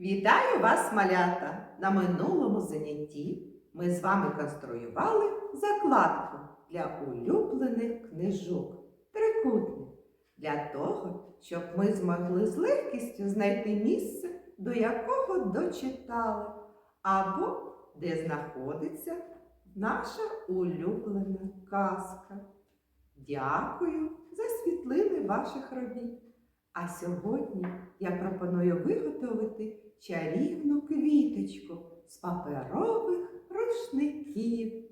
Вітаю вас, малята! На минулому занятті ми з вами конструювали закладку для улюблених книжок. Трикутник. Для того, щоб ми змогли з легкістю знайти місце, до якого дочитали, або де знаходиться наша улюблена казка. Дякую за світлини ваших робіт. А сьогодні я пропоную виготовити чарівну квіточку з паперових рушників.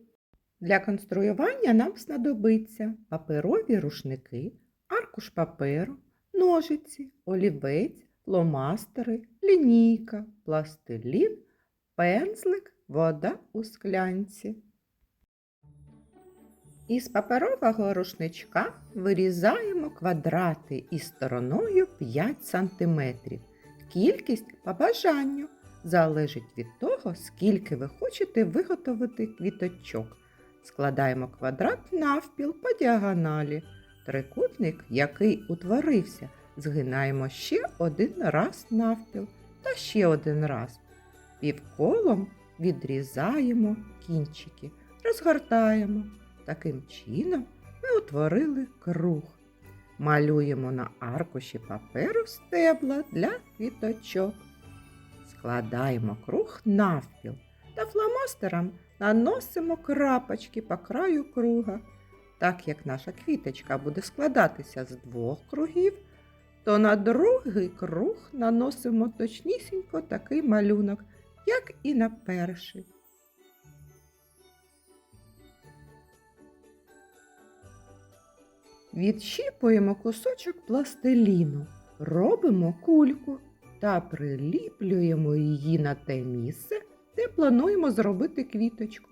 Для конструювання нам знадобиться паперові рушники, аркуш паперу, ножиці, олівець, ломастери, лінійка, пластилін, пензлик, вода у склянці. Із паперового рушничка вирізаємо квадрати із стороною 5 см. Кількість по бажанню залежить від того, скільки ви хочете виготовити квіточок. Складаємо квадрат навпіл по діагоналі. Трикутник, який утворився, згинаємо ще один раз навпіл та ще один раз. Півколом відрізаємо кінчики, розгортаємо. Таким чином ми утворили круг. Малюємо на аркуші паперу стебла для квіточок. Складаємо круг навпіл та фломастером наносимо крапочки по краю круга. Так як наша квіточка буде складатися з двох кругів, то на другий круг наносимо точнісінько такий малюнок, як і на перший. Відщіпуємо кусочок пластиліну, робимо кульку та приліплюємо її на те місце, де плануємо зробити квіточку.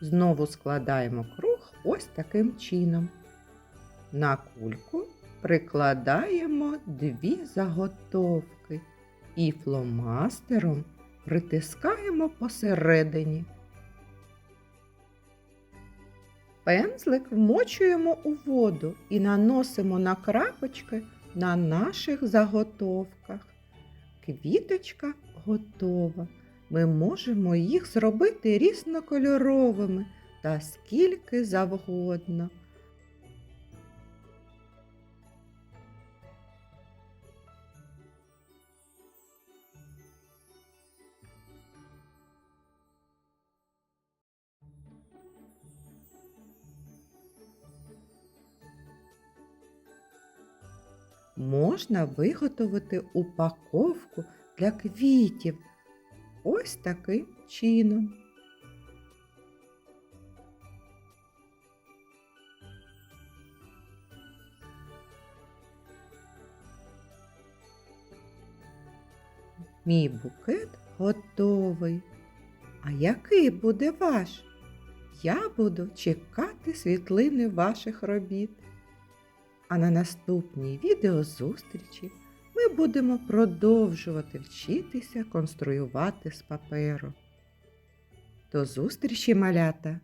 Знову складаємо круг ось таким чином. На кульку прикладаємо дві заготовки і фломастером притискаємо посередині. Пензлик вмочуємо у воду і наносимо на крапочки на наших заготовках. Квіточка готова. Ми можемо їх зробити різнокольоровими та скільки завгодно. Можна виготовити упаковку для квітів ось таким чином. Мій букет готовий. А який буде ваш? Я буду чекати світлини ваших робіт. А на наступній відеозустрічі ми будемо продовжувати вчитися конструювати з паперу. До зустрічі, малята!